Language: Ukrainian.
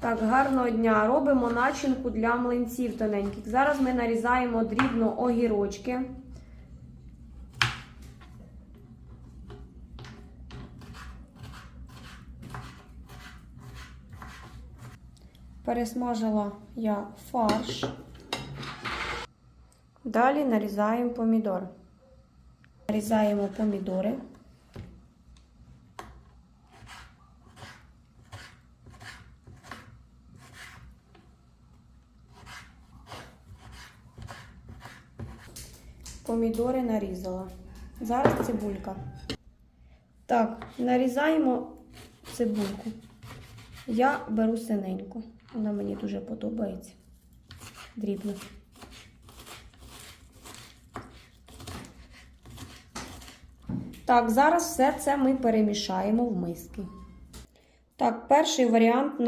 Так, гарного дня. Робимо начинку для млинців тоненьких. Зараз ми нарізаємо дрібно огірочки. Пересмажила я фарш. Далі нарізаємо помідор. Нарізаємо помідори. Помідори нарізала. Зараз цибулька. Так, нарізаємо цибульку. Я беру синеньку. Вона мені дуже подобається. Дрібно. Так, зараз все це ми перемішаємо в миски. Так, перший варіант